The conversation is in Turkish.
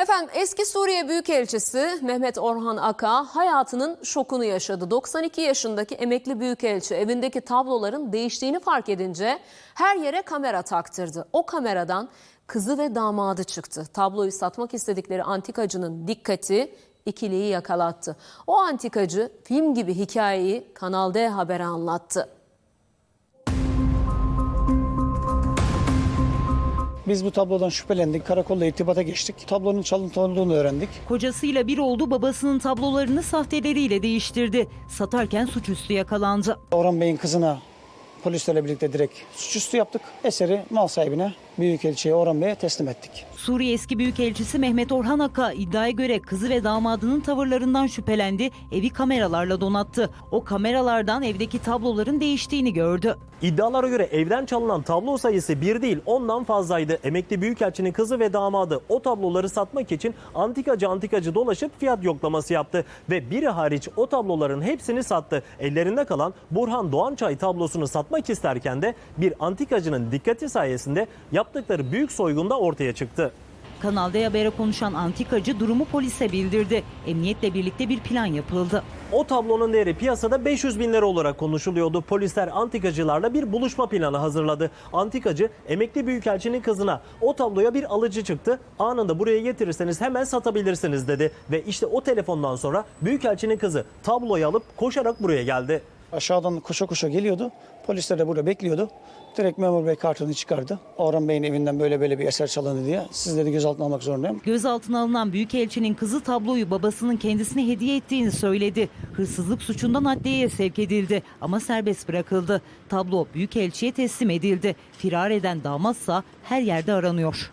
Efendim eski Suriye Büyükelçisi Mehmet Orhan Aka hayatının şokunu yaşadı. 92 yaşındaki emekli büyükelçi evindeki tabloların değiştiğini fark edince her yere kamera taktırdı. O kameradan kızı ve damadı çıktı. Tabloyu satmak istedikleri antikacının dikkati ikiliyi yakalattı. O antikacı film gibi hikayeyi Kanal D Haber'e anlattı. Biz bu tablodan şüphelendik. Karakolla irtibata geçtik. Tablonun çalıntı olduğunu öğrendik. Kocasıyla bir oldu babasının tablolarını sahteleriyle değiştirdi. Satarken suçüstü yakalandı. Orhan Bey'in kızına polislerle birlikte direkt suçüstü yaptık. Eseri mal sahibine, Büyükelçiye Orhan Bey'e teslim ettik. Suriye eski büyükelçisi Mehmet Orhan Aka iddiaya göre kızı ve damadının tavırlarından şüphelendi. Evi kameralarla donattı. O kameralardan evdeki tabloların değiştiğini gördü. İddialara göre evden çalınan tablo sayısı bir değil ondan fazlaydı. Emekli Büyükelçinin kızı ve damadı o tabloları satmak için antikacı antikacı dolaşıp fiyat yoklaması yaptı. Ve biri hariç o tabloların hepsini sattı. Ellerinde kalan Burhan Doğançay tablosunu satmak isterken de bir antikacının dikkati sayesinde yaptıkları büyük soygunda ortaya çıktı. Kanal D Haber'e konuşan antikacı durumu polise bildirdi. Emniyetle birlikte bir plan yapıldı. O tablonun değeri piyasada 500 bin lira olarak konuşuluyordu. Polisler antikacılarla bir buluşma planı hazırladı. Antikacı emekli büyükelçinin kızına o tabloya bir alıcı çıktı. Anında buraya getirirseniz hemen satabilirsiniz dedi. Ve işte o telefondan sonra büyükelçinin kızı tabloyu alıp koşarak buraya geldi. Aşağıdan koşa koşa geliyordu. Polisler de burada bekliyordu. Direkt memur bey kartını çıkardı. Orhan Bey'in evinden böyle böyle bir eser çalındı diye. Sizleri de gözaltına almak zorundayım. Gözaltına alınan büyükelçinin kızı tabloyu babasının kendisine hediye ettiğini söyledi. Hırsızlık suçundan adliyeye sevk edildi ama serbest bırakıldı. Tablo büyükelçiye teslim edildi. Firar eden damatsa her yerde aranıyor.